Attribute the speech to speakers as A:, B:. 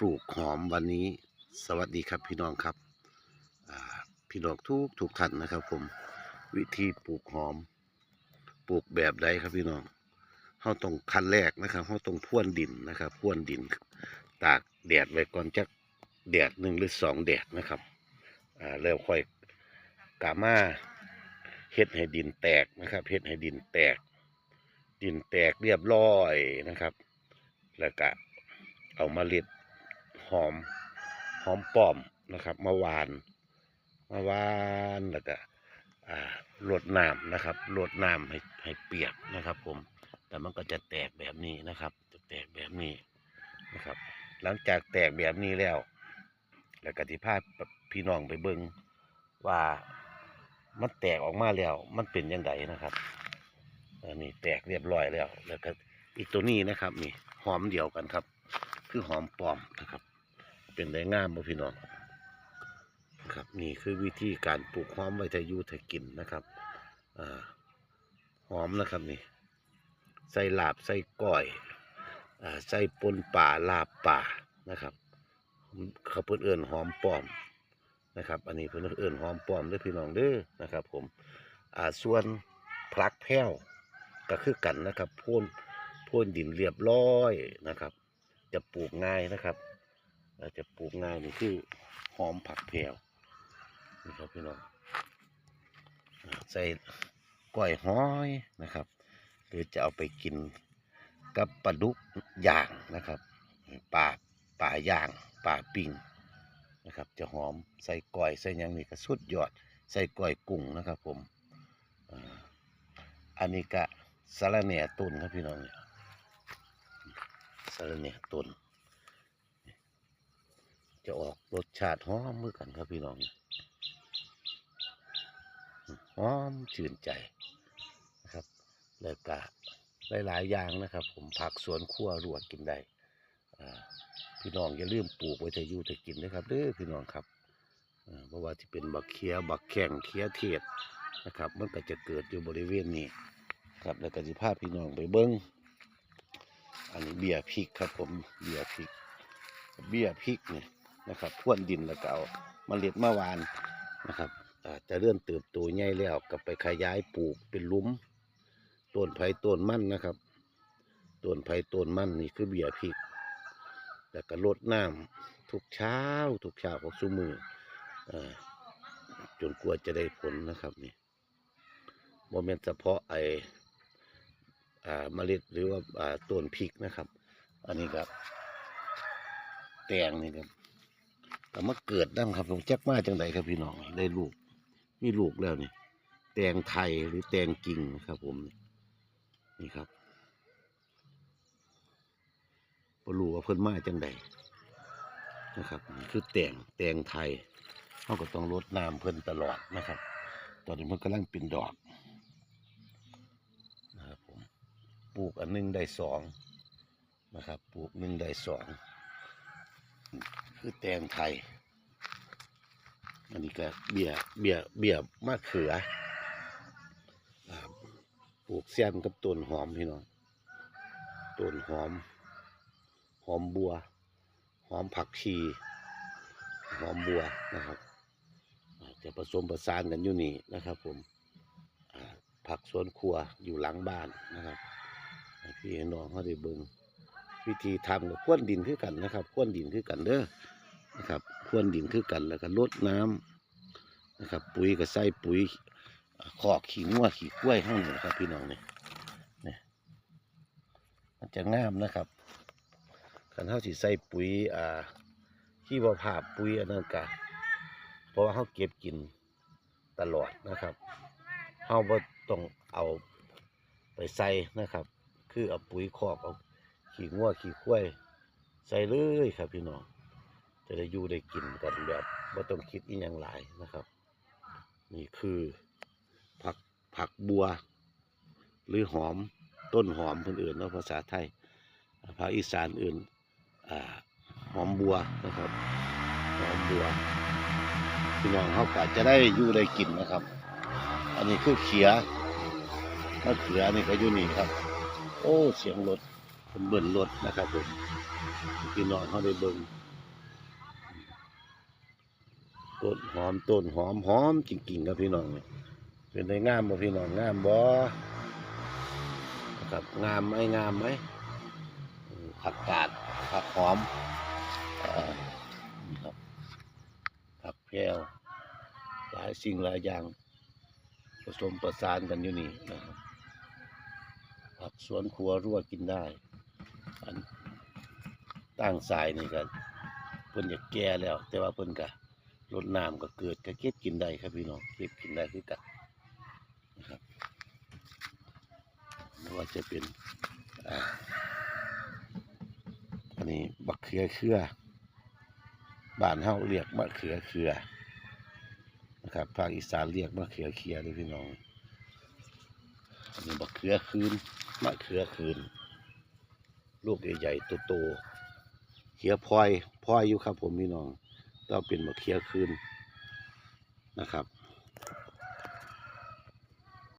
A: ปลูกหอมวันนี้ สวัสดีครับพี่น้องครับพี่น้องทุกทุกท่านนะครับ ผมวิธีปลูกหอม ปลูกแบบใดครับพี่น้องเขาต้องขั้นแรกนะครับเขาต้องพ่วนดินนะครับพ่วนดิน ตากแดดไว้ก่อนจักแดดหนึ่งหรือสองแดดนะครับอ่าแล้วค่อยกามาเฮ็ดให้ดินแตกนะครับเฮ็ดให้ดินแตก ดินแตกเรียบร้อยนะครับ แล้วก็เอามาเล็ด อม หอมป้อมนะครับมาหวานมาหวานแล้วก็อ่าลดน้ำนะครับลดน้ำให้ให้เปียกนะครับ ผม แต่มันก็จะแตกแบบนี้นะครับ จะแตกแบบนี้นะครับ หลังจากแตกแบบนี้แล้ว แล้วก็ที่พาพี่น้องไปเบิ่งว่ามันแตกออกมาแล้ว มันเป็นยังไงนะครับอันนี้แตกเรียบร้อยแล้ว แล้วก็อีกตัวนี้นะครับ นี่หอมเดียวกันครับ คือหอมปลอมนะครับ เป็นได้งามบ่พี่น้องครับนี่คือวิธีการปลูกหอมไว้ทายุทากินนะครับอ่าหอมนะครับนี่ใส่ลาบใส่ก้อยอ่าใส่ปนป่าลาบป่านะครับเขาเพิ่นเอิ้นหอมปลอมนะครับ อันนี้เพิ่นเอิ้นหอมปลอมด้อพี่น้องเด้อนะครับ ผมอ่าส่วนพลักแพ้วก็คือกันนะครับพ่นพ่นดินเรียบร้อยนะครับ จะปลูกง่ายนะครับ เอ่อจะปลูกง่ายนี่คือหอมผักแพรวนี่ครับพี่น้องใส่ก้อยห้อยนะครับ หรือจะเอาไปกินกับปลาดุกย่างนะครับปลาปลาย่างปลาปิ้งนะครับ จะหอมใส่ก้อยใส่ยังนี่ก็สุดยอด ใส่ก้อยกุ้งนะครับ ผมอานนี้ก็สาระแหน่ตุนครับพี่น้องสาระแหน่ตุน จะออกรสชาติหอมเมื่อกันครับพี่น้องหอมชื่นใจนะครับแล้วก็หลายๆอย่างนะครับ ผมผักสวนครัวรวกกินได้พี่น้องอย่าลืมปลูกไว้จะอยู่จะกินนะครับเด้อพี่น้องครับเพราะว่าที่เป็นบักเคียบักแข้งเคียเทศนะครับ มันก็จะเกิดอยู่บริเวณนี้ครับแล้วก็สิพาพพี่น้องไปเบิ้งอันนี้เบียร์พริกครับผมเบียร์พริกเบี้ยพริกเนี่ย นะครับพ่วนดินแล้วก็เอาเมล็ดมาวานนะครับอ่าจะเริ่มเติบโตใหญ่แล้วก็ไปขยายปลูกเป็นลุมต้นไผ่ต้นมันนะครับต้นไผ่ต้นมันนี่คือเบี้ยพริก แล้วก็รดน้ำทุกเช้าทุกเช้าของสุมืออจนกลัวจะได้ผลนะครับนี่โมเมนเฉพาะไอาเมล็ดหรือว่าอ่าต้นพริกนะครับ อันนี้ครับแตงนี่ครับ แต่มาเกิดนั่ครับผมจักมาจังไดครับพี่น้องได้ลูกมีลูกแล้วนี่แตงไทยหรือแตงกิ่งครับผมนี่ครับบรู้ว่าเพิ่นมาจังไดนะครับคือแตงแตงไทยเขาก็ต้องรดน้ำเพิ่นตลอดนะครับ ตอนนี้มันกำลังเป็นดอกนะครับผมปลูกอันหนึงได้สองนะครับ ปลูกหนึ่งได้สอง คือแตงไทย อันนี้ก็เบี้ยเบียเบียมะเขือปลูกเสียนกับต้นหอมพี่น้องต้นหอม หอมบัว หอมผักชีหอมบัวนะครับจะผสมประสานกันอยู่นี่นะครับ ผมผักสวนครัวอยู่หลังบ้านนะครับพี่ให้น้องเขาได้เบิ่ง วิธีทำกับข้วนดินคือกันนะครับข้วนดินคือกันเด้อนะครับข้วนดินคือกันแล้วก็ลดน้ำนะครับ ปุ๋ยก็ใส่ปุ๋ยขอกขี้งัวขี้กล้วยข้างนึ่งครับ พี่น้องเนี่ยเนี่ยมันจะงามนะครับคันเท่าที่ใส่ปุ๋ยอ่าขี้บผาปุ๋ยอันนั้นกะเพราะว่าเขาเก็บกินตลอดนะครับเขาบ่ต้องเอาไปใส่นะครับ คือเอาปุ๋ยคอกเอา ขี่งัวขี่ควายใส่เลยครับพี่น้องจะได้อยู่ได้กินกันแบบไม่ต้องคิดอีกอย่างหลายนะครับ นี่คือผักผักบัว หรือหอมต้นหอมคนอื่นเนาะภาษาไทยภาคอีสานอื่นอหอมบัวนะครับหอมบัวพี่น้องเขาก็จะได้อยู่ได้กินนะครับ อันนี้คือเขียมะเขือนี่ก็อยู่นี่ครับ โอ้เสียงรถ เป็นเบิ่นรถนะครับผมพี่น้องเขาได้เบิ่งต้นหอมต้นหอมหอมจริงๆครับพี่น้องเนี่ยเป็นได้งามบ่พี่น้องงามบ่นะครับงามไหมงามไหมผักกาดผักหอมนะครับผักแพรวหลายสิ่งหลายอย่างผสมประสานกันอยู่นี่นะครับผักสวนครัวรั่วกินได้ ตั้งสายนี่ก็เพิ่นอยากแก่แล้ว แต่ว่าเพิ่นก็ลดน้ำก็เกิดก็เก็บกินได้ครับพี่น้องเก็บกินได้คือกันนะครับไม่ว่าจะเป็นอันนี้บักเขือเครือบ้านเฮาเรียกมะเขือเครือนะครับภาคอีสานเรียกมะเขือเคียเลยพี่น้องอันนี้บักเขือคืนมะเขือคืนลูกใหญ่ๆโตๆ ขียวพลอยพลอยอยู่ครับ ผมพี่น้องต้องเป็นมะเขือคืนนะครับ